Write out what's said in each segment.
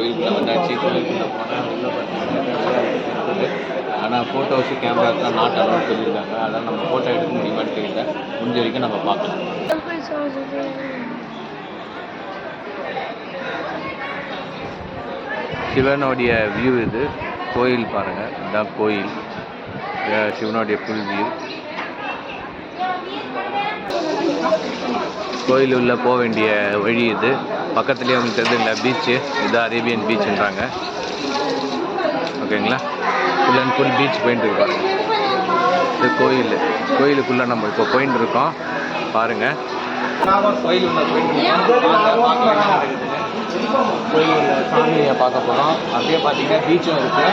கோயிலுக்குள்ளே வந்தாச்சு. கோயிலுக்குள்ளே போனால் உள்ளே பார்த்தீங்கன்னா ஆனால் ஃபோட்டோஸு கேமராஸ்லாம் நாட் அலோட் சொல்லியிருக்காங்க. அதனால் நம்ம ஃபோட்டோ எடுக்க முடியுமான்னு தெரியல. முடிஞ்ச வரைக்கும் நம்ம பார்க்கலாம். சிவனுடைய வியூ இது. கோயில் பாருங்கள் இதுதான் கோயில். சிவனுடைய புல் வியூ கோயில் உள்ள போக வேண்டிய வழி இது. பக்கத்துலேயே உங்களுக்கு இல்லை பீச்சு இது அரேபியன் பீச்சுன்றாங்க ஓகேங்களா? ஃபுல் அண்ட் ஃபுல் பீச் போயிட்டு இருக்கோம் இது கோயில். கோயிலுக்குள்ளே நம்ம இப்போ போயிட்டு இருக்கோம். பாருங்கள் கோயில் உள்ள சாமியை பார்க்க போகிறோம் அப்படியே பார்த்தீங்கன்னா பீச்சும் இருக்கு.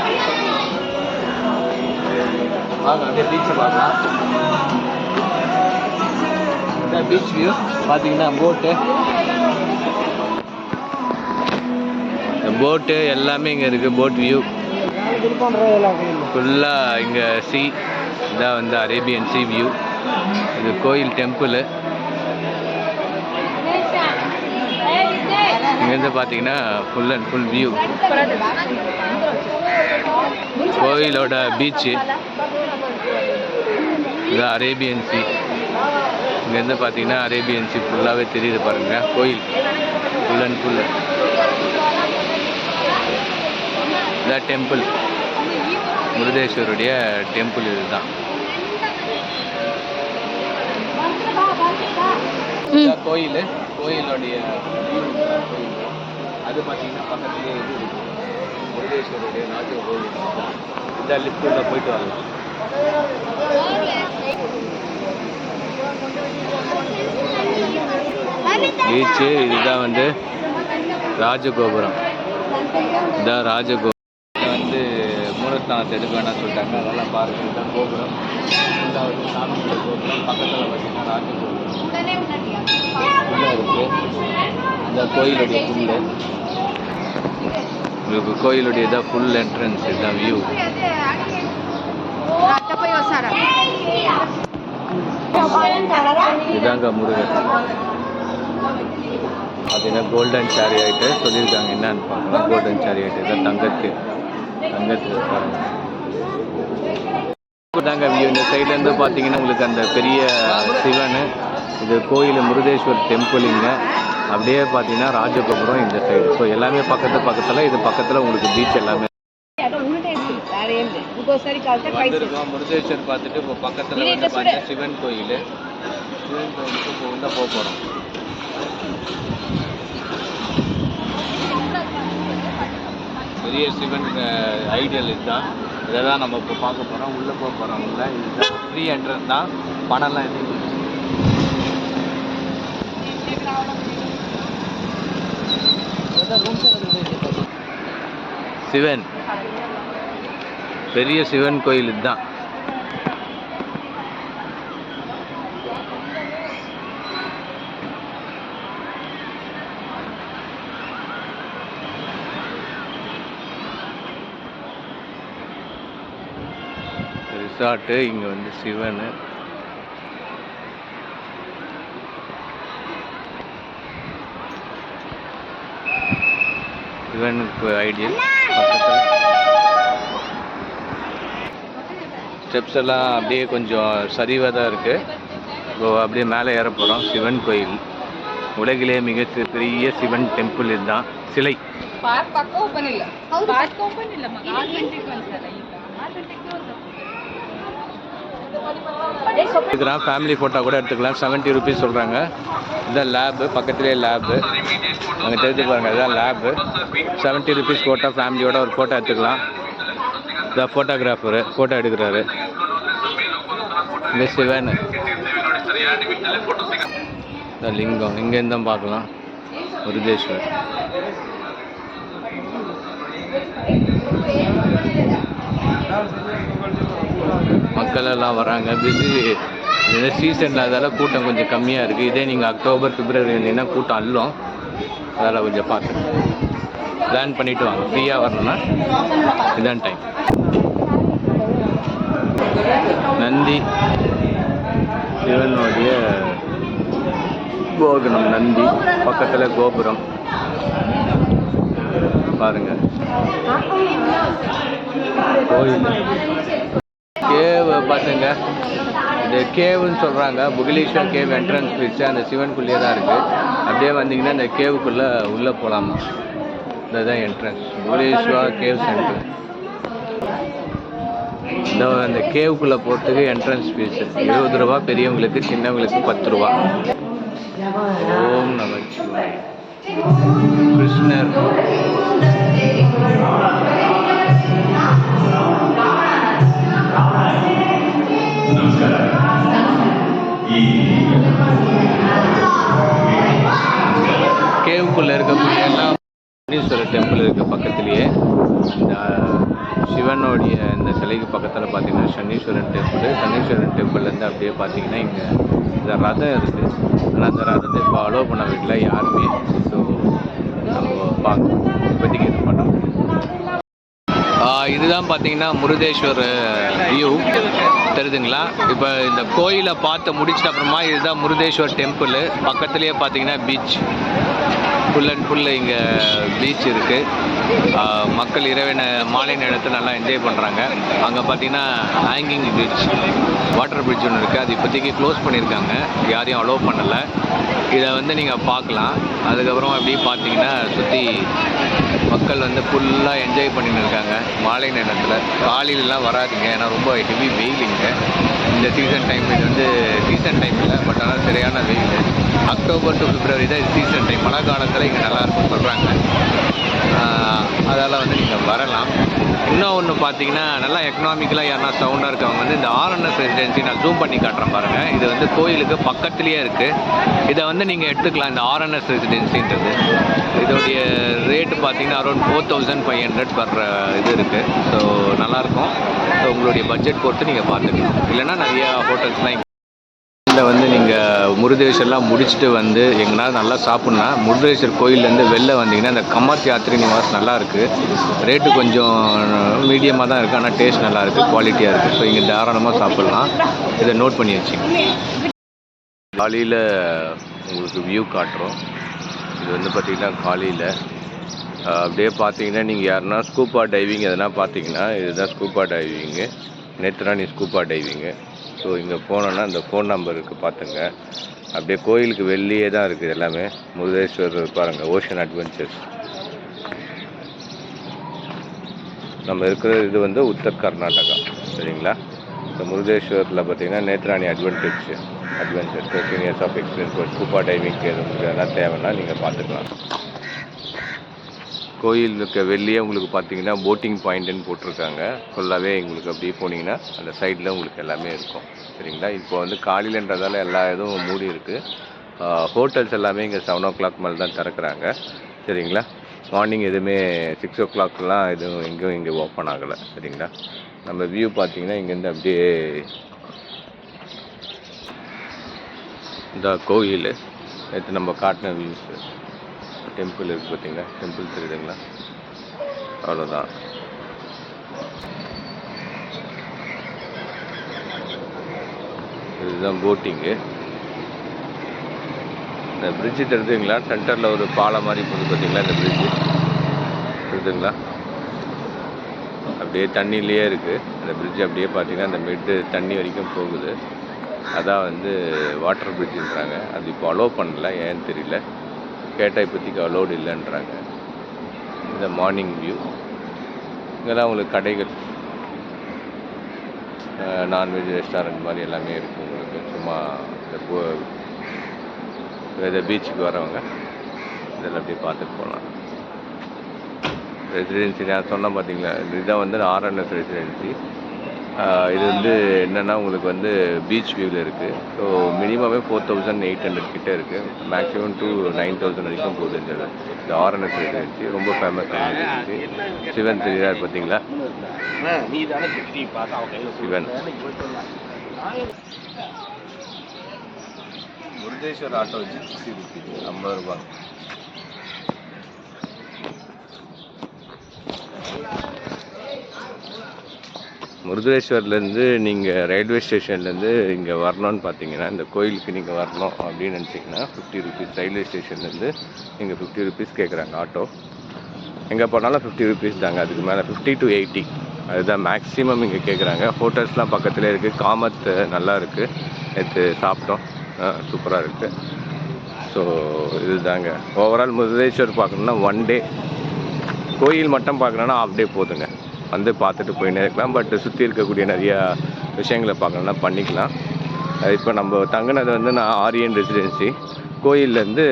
வாங்க அப்படியே பீச்சை பார்க்கலாம். பீச் வியூ பார்த்தீங்கன்னா போட்டு போட்டு எல்லாமே இங்கே இருக்குது போட் வியூ ஃபுல்லாக இங்கே சி இதான் வந்து அரேபியன் சி வியூ இது கோயில் டெம்பிள் இங்கேருந்து பார்த்தீங்கன்னா ஃபுல் அண்ட் ஃபுல் வியூ கோயிலோட பீச்சு இது அரேபியன் சி இங்கேருந்து பார்த்தீங்கன்னா அரேபியன் சி ஃபுல்லாகவே தெரியுது பாருங்கள் கோயில். ஃபுல் அண்ட் ஃபுல் இதான் டெம்பிள் முருதேஸ்வருடைய டெம்பிள் இதுதான். கோயில் கோயிலுடைய அது பார்த்தீங்கன்னா பக்கத்துலேயே இது இருக்கு. முருதேஸ்வருடைய நாட்டிய கோயில் இந்த லிஃப்ட்டில் போயிட்டு வரலாம். பீச்சு இதுதான் வந்து ராஜகோபுரம். இதான் வந்து மூலஸ்தானத்தை எடுக்க வேணாம்னு சொல்லிட்டாங்க. அதெல்லாம் பாருங்க. இதுதான் கோபுரம். ரெண்டாவது வந்து சாமியோட கோபுரம். பக்கத்தில் பார்த்தீங்கன்னா ராஜகோபுரம் உள்ள இருக்கு. இந்த கோயிலுடைய புல்லு உங்களுக்கு கோயிலுடைய இதான் ஃபுல் என்ட்ரன்ஸ் இதுதான் வியூ இதாங்க முருகன் பார்த்தீங்கன்னா கோல்டன் சாரி ஆகிட்டு சொல்லியிருக்காங்க. என்னன்னு பார்க்கலாம். கோல்டன் சாரி ஆகிட்டு இதான் தங்கத்து. தாங்க வியூ இந்த சைட்லேருந்து பார்த்தீங்கன்னா உங்களுக்கு அந்த பெரிய சிவன் இது கோயில் முருதேஸ்வர் டெம்பிளுங்க அப்படியே பார்த்தீங்கன்னா ராஜகோபுரம் இந்த சைடு ஸோ எல்லாமே பக்கத்து பக்கத்தில் இது பக்கத்தில் உங்களுக்கு பீச் எல்லாமே. முருதேஸ்வர் பார்த்துட்டு இப்போ பக்கத்தில் வந்து பார்த்தீங்கன்னா சிவன் கோயில். சிவன் கோயிலுக்கு இப்போ உள்ள போக போகிறோம் பெரிய சிவன் ஐடியல் இதுதான். இதை தான் நம்ம இப்போ பார்க்க போகிறோம் உள்ளே போக போகிறோம் உள்ள இதுதான். ஃப்ரீ என்ட்ரன்ஸ் தான். பணம்லாம் எதுவும் சிவன். பெரிய சிவன் கோயில் இதுதான். ரிசார்ட்டு இங்கே வந்து சிவன். சிவனுக்கு ஐடியல் ஸ்டெப்ஸ் எல்லாம் அப்படியே கொஞ்சம் சரிவாக தான் இருக்குது இப்போ அப்படியே மேலே ஏற போகிறோம் சிவன் கோயில். உலகிலே மிக பெரிய சிவன் டெம்பிள் இதுதான். சிலை. எடுத்துக்கலாம் ஃபேமிலி ஃபோட்டோ கூட எடுத்துக்கலாம். செவன்ட்டி ருபீஸ் சொல்கிறாங்க இதுதான் லேபு பக்கத்துலேயே லேபு அங்கே தெரிஞ்சு பாருங்கள் இதுதான் லேபு செவன்ட்டி ருபீஸ் ஃபோட்டோ ஃபேமிலியோட ஒரு ஃபோட்டோ எடுத்துக்கலாம். இதான் ஃபோட்டோகிராஃபரு ஃபோட்டோ எடுக்கிறாரு. இந்த சிவன் இந்த லிங்கம். இங்கேருந்து தான் பார்க்கலாம். முருகேஸ்வர். மக்கள் எல்லாம் வராங்க பிஸி இந்த சீசனில் அதெல்லாம் கூட்டம் கொஞ்சம் கம்மியாக இருக்குது இதே நீங்கள் அக்டோபர் பிப்ரவரி வந்தீங்கன்னா கூட்டம் அள்ளும் அதெல்லாம் கொஞ்சம் பார்த்து பிளான் பண்ணிட்டு வாங்க. ஃப்ரீயாக வரணும்னா இதான் டைம் நந்தி. சிவனுடைய கோகுணம் நந்தி. பக்கத்தில் கோபுரம். பாருங்க. கோயில். கேவ் பார்த்துங்க. இந்த கேவுன்னு சொல்கிறாங்க புகலீஸ்வர் கேவ் என்ட்ரன்ஸ் வச்சு அந்த சிவனுக்குள்ளேயே தான் இருக்குது அப்படியே வந்தீங்கன்னா இந்த கேவுக்குள்ளே உள்ளே போகலாமா இதுதான் என்ட்ரன்ஸ் புகலீஸ்வர் கேவ் சென்டர் இந்த அந்த கேவுக்குள்ளே போகிறதுக்கு என்ட்ரன்ஸ் ஃபீஸ் இருபது ரூபா பெரியவங்களுக்கு சின்னவங்களுக்கு பத்து ரூபா. ஓம் நமச்சிவாய் கிருஷ்ணர். கேவுக்குள்ளே இருக்கக்கூடிய எல்லாம் சனீஸ்வரர் டெம்பிள் இருக்க பக்கத்துலேயே இந்த சிவனுடைய இந்த சிலைக்கு பக்கத்தில் பார்த்தீங்கன்னா சனீஸ்வரன் டெம்பிள் சனீஸ்வரன் டெம்பிள்லேருந்து அப்படியே பார்த்தீங்கன்னா இங்கே இந்த ரதம் இருக்குது ஆனால் அந்த ரதத்தை இப்போ அலோவ் பண்ண வீட்டில் யாருமே ஸோ நம்ம பார்க்க இப்போதைக்கு இது பண்ண இதுதான் பார்த்தீங்கன்னா முருதேஸ்வர் வியூ தெரியுதுங்களா? இப்போ இந்த கோயிலை பார்த்து முடிச்சிட்ட அப்புறமா இதுதான் முருதேஸ்வர் டெம்பிள் பக்கத்துலேயே பார்த்தீங்கன்னா பீச் ஃபுல் அண்ட் ஃபுல் இங்கே பீச் இருக்குது மக்கள் இரவின மாலை நேரத்தில் நல்லா என்ஜாய் பண்ணுறாங்க அங்கே பார்த்தீங்கன்னா ஹேங்கிங் பீச் வாட்டர் பிரிட்ஜ் ஒன்று இருக்குது அது இப்போதைக்கு க்ளோஸ் பண்ணியிருக்காங்க யாரையும் அலோவ் பண்ணலை. இதை வந்து நீங்கள் பார்க்கலாம் அதுக்கப்புறம் அப்படியே பார்த்தீங்கன்னா சுற்றி மக்கள் வந்து ஃபுல்லாக என்ஜாய் பண்ணின்னு இருக்காங்க. மாலை நேரத்தில். காலையிலலாம் வராதிங்க. ஏன்னா ரொம்ப ஹெவி வெயிலுங்க. இந்த சீசன் டைம் இது வந்து சீசன் டைம் இல்லை பட் ஆனால் சரியான வெயில். அக்டோபர் டு பிப்ரவரி தான் இது சீசன் டைம் மழை காலத்தில் இங்கே நல்லாயிருக்கும்னு சொல்கிறாங்க அதால் வந்து நீங்கள் வரலாம். இன்னும் ஒன்று பார்த்தீங்கன்னா நல்லா எக்கனாமிக்கலாக யாருன்னா சவுண்டாக இருக்கவங்க வந்து இந்த ஆர்என்எஸ் ரெசிடென்சி நான் ஜூம் பண்ணி காட்டுறேன் பாருங்கள் இது வந்து கோயிலுக்கு பக்கத்துலேயே இருக்குது இதை வந்து நீங்கள் எடுத்துக்கலாம் இந்த ஆர்என்எஸ் ரெசிடென்சின்றது இதோடைய ரேட்டு பார்த்தீங்கன்னா around four thousand five hundred வர்ற இது இருக்குது ஸோ நல்லாயிருக்கும். ஸோ உங்களுடைய பட்ஜெட் பொறுத்து நீங்கள் பார்த்துக்கலாம் இல்லைன்னா நிறையா ஹோட்டல்ஸ்லாம் இதில் வந்து நீங்கள் முருதேஸ்வர்லாம் முடிச்சுட்டு வந்து எங்கன்னா நல்லா சாப்பிட்னா முருதேஸ்வர் கோயிலேருந்து வெளில வந்தீங்கன்னா இந்த கமாத் யாத்திரை நிவாஸ் நல்லா இருக்குது ரேட்டு கொஞ்சம் மீடியமாக தான் இருக்குது ஆனால் டேஸ்ட் நல்லாயிருக்கு குவாலிட்டியாக இருக்குது ஸோ இங்கே தாராளமாக சாப்பிட்லாம். இதை நோட் பண்ணி வச்சுங்க. காலையில் உங்களுக்கு வியூ காட்டுறோம். இது வந்து பார்த்திங்கன்னா காலையில். அப்படியே பார்த்தீங்கன்னா நீங்கள் யாருன்னா ஸ்கூப்பா டைவிங் எதனா பார்த்தீங்கன்னா இதுதான் scuba diving Netrani scuba diving so இங்கே போனோன்னா இந்த ஃபோன் நம்பர் இருக்குது பார்த்துங்க. அப்படியே கோயிலுக்கு வெளியே தான் இருக்குது எல்லாமே. முருதேஸ்வரர் பாருங்கள் ஓஷன் அட்வென்ச்சர்ஸ் நம்ம இருக்கிற இது வந்து உத்தர் கர்நாடகா சரிங்களா? இந்த முருதேஸ்வரில் பார்த்தீங்கன்னா Netrani adventures adventure thirteen years of experience ஒரு ஸ்கூப்பா டைவிங்க்கு உங்களுக்கு எதனா தேவைன்னா நீங்கள் பார்த்துக்கலாம். கோயில் இருக்க வெளியே உங்களுக்கு பார்த்தீங்கன்னா போட்டிங் பாயிண்ட்டுன்னு போட்டிருக்காங்க. ஃபுல்லாகவே உங்களுக்கு அப்படியே போனீங்கன்னா அந்த சைடில் உங்களுக்கு எல்லாமே இருக்கும். சரிங்களா? இப்போ வந்து காலையிலன்றதால எல்லா இதுவும் மூடி இருக்குது ஹோட்டல்ஸ் எல்லாமே இங்கே செவன் ஓ கிளாக் மேலே தான் திறக்கிறாங்க. சரிங்களா? மார்னிங் எதுவுமே சிக்ஸ் ஓ கிளாக்லாம் எதுவும் எங்கேயும் இங்கே ஓப்பன் ஆகலை. சரிங்களா? நம்ம வியூ பார்த்தீங்கன்னா இங்கேருந்து அப்படியே இந்த கோயில் நேற்று நம்ம காட்டின வியூஸ் டெம்பிள் இருக்குது பார்த்தீங்களா? டெம்பிள் தெரியுதுங்களா அவ்வளோதான் இதுதான் போட்டிங்கு இந்த பிரிட்ஜு தெரியுதுங்களா சென்டரில் ஒரு பாலம் மாதிரி போகுது பார்த்தீங்களா இந்த பிரிட்ஜு தெரியுதுங்களா அப்படியே தண்ணியிலேயே இருக்குது அந்த பிரிட்ஜ் அப்படியே பார்த்தீங்கன்னா அந்த மிட்டு தண்ணி வரைக்கும் போகுது. அதான் வந்து வாட்டர் பிரிட்ஜுன்றாங்க அது இப்போ அலோவ் பண்ணல ஏன்னு தெரியல. கேட்டால் இப்போதைக்கு அலோடு இல்லைன்றாங்க. இந்த மார்னிங் வியூ இங்கெல்லாம் உங்களுக்கு கடைகள் நான்வெஜ் ரெஸ்டாரண்ட் மாதிரி எல்லாமே இருக்கும் உங்களுக்கு. சும்மா இந்த போ இந்த பீச்சுக்கு வரவங்க இதெல்லாம் அப்படியே பார்த்துட்டு போகலாம். ரெசிடென்சி நான் சொன்னேன் பார்த்தீங்களா? இதுதான் வந்து ஆர்என்எஸ் ரெசிடென்சி இது வந்து என்னென்னா உங்களுக்கு வந்து பீச் வியூவில் இருக்குது ஸோ மினிமமே ஃபோர் தௌசண்ட் எயிட் ஹண்ட்ரட் கிட்டே இருக்குது மேக்ஸிமம் டூ நைன் தௌசண்ட் வரைக்கும் போகுது இந்த இந்த ஆர்என்எஸ் ரெசிடென்சி ரொம்ப ஃபேமஸ் ரெசிடென்சி சிவன் தெரியார் பார்த்தீங்களா? சிவன். முருகேஸ்வர் ஆட்டோ ஜிப்சி இருக்குது ஐம்பது ரூபாய். முருதேஸ்வர்லேருந்து நீங்கள் ரயில்வே ஸ்டேஷன்லேருந்து இங்கே வரணும்னு பார்த்தீங்கன்னா இந்த கோயிலுக்கு நீங்கள் வரணும் அப்படின்னு நினச்சிங்கன்னா ஃபிஃப்டி ருபீஸ் ரயில்வே ஸ்டேஷன்லேருந்து நீங்கள் ஃபிஃப்டி ருபீஸ் கேட்குறாங்க ஆட்டோ எங்கே போனாலும் ஃபிஃப்டி ருபீஸ் தாங்க அதுக்கு மேலே ஃபிஃப்டி டு எயிட்டி அதுதான் மேக்ஸிமம் இங்கே கேட்குறாங்க ஹோட்டல்ஸ்லாம் பக்கத்துலேயே இருக்குது காமத் நல்லா இருக்குது நேற்று சாப்பிட்டோம். சூப்பராக இருக்குது ஸோ இதுதாங்க. ஓவரால் முதலேஸ்வர் பார்க்கணுன்னா ஒன் டே கோயில் மட்டும் பார்க்கணுன்னா ஆஃப் டே போதுங்க. வந்து பார்த்துட்டு போயின்னே இருக்கலாம். பட் சுற்றி இருக்கக்கூடிய நிறையா விஷயங்களை பார்க்கணுன்னா பண்ணிக்கலாம். இப்போ நம்ம தங்கினது வந்து நான் ஆரியன் ரெசிடென்சி கோயிலேருந்து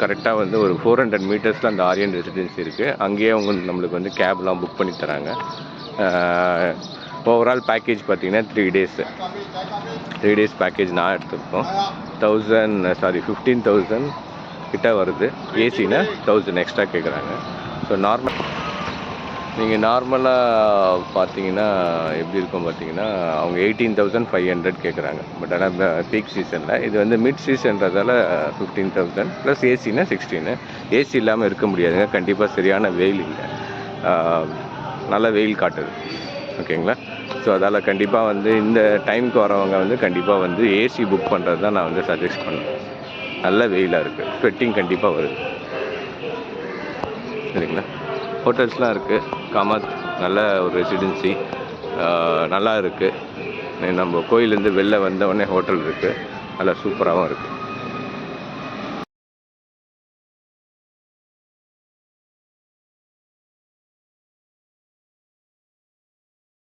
கரெக்டாக வந்து ஒரு ஃபோர் ஹண்ட்ரட் மீட்டர்ஸில் அந்த ஆரியன் ரெசிடென்சி இருக்குது அங்கேயே அவங்க நம்மளுக்கு வந்து கேப்லாம் புக் பண்ணி தராங்க. ஓவரால் பேக்கேஜ் பார்த்திங்கன்னா three days three days package நான் எடுத்துருக்கோம். தௌசண்ட் சாரி ஃபிஃப்டீன் தௌசண்ட் கிட்ட வருது. ஏசினா தௌசண்ட் எக்ஸ்ட்ரா கேட்குறாங்க ஸோ நார்மல் நீங்கள் நார்மலாக பார்த்தீங்கன்னா எப்படி இருக்கும் பார்த்தீங்கன்னா அவங்க எயிட்டீன் தௌசண்ட் ஃபைவ் ஹண்ட்ரட் கேட்குறாங்க பட் ஆனால் பீக் சீசனில் இது வந்து மிட் சீசன்றதால ஃபிஃப்டீன் தௌசண்ட் ப்ளஸ் ஏசினா சிக்ஸ்டீனு ஏசி இல்லாமல் இருக்க முடியாதுங்க. கண்டிப்பாக சரியான வெயில் இல்லை. நல்ல வெயில் காட்டுது. ஓகேங்களா? ஸோ அதால் கண்டிப்பாக வந்து இந்த டைமுக்கு வரவங்க வந்து கண்டிப்பாக வந்து ஏசி புக் பண்ணுறது தான் நான் வந்து சஜஸ்ட் பண்ணுவேன். நல்ல வெயிலாக இருக்குது ஸ்வெட்டிங் கண்டிப்பாக வருது. சரிங்களா? ஹோட்டல்ஸ்லாம் இருக்குது காமத் நல்ல ஒரு ரெசிடென்சி நல்லா இருக்குது நம்ம கோயிலேருந்து வெளில வந்தவொடனே ஹோட்டல் இருக்குது நல்லா சூப்பராகவும் இருக்குது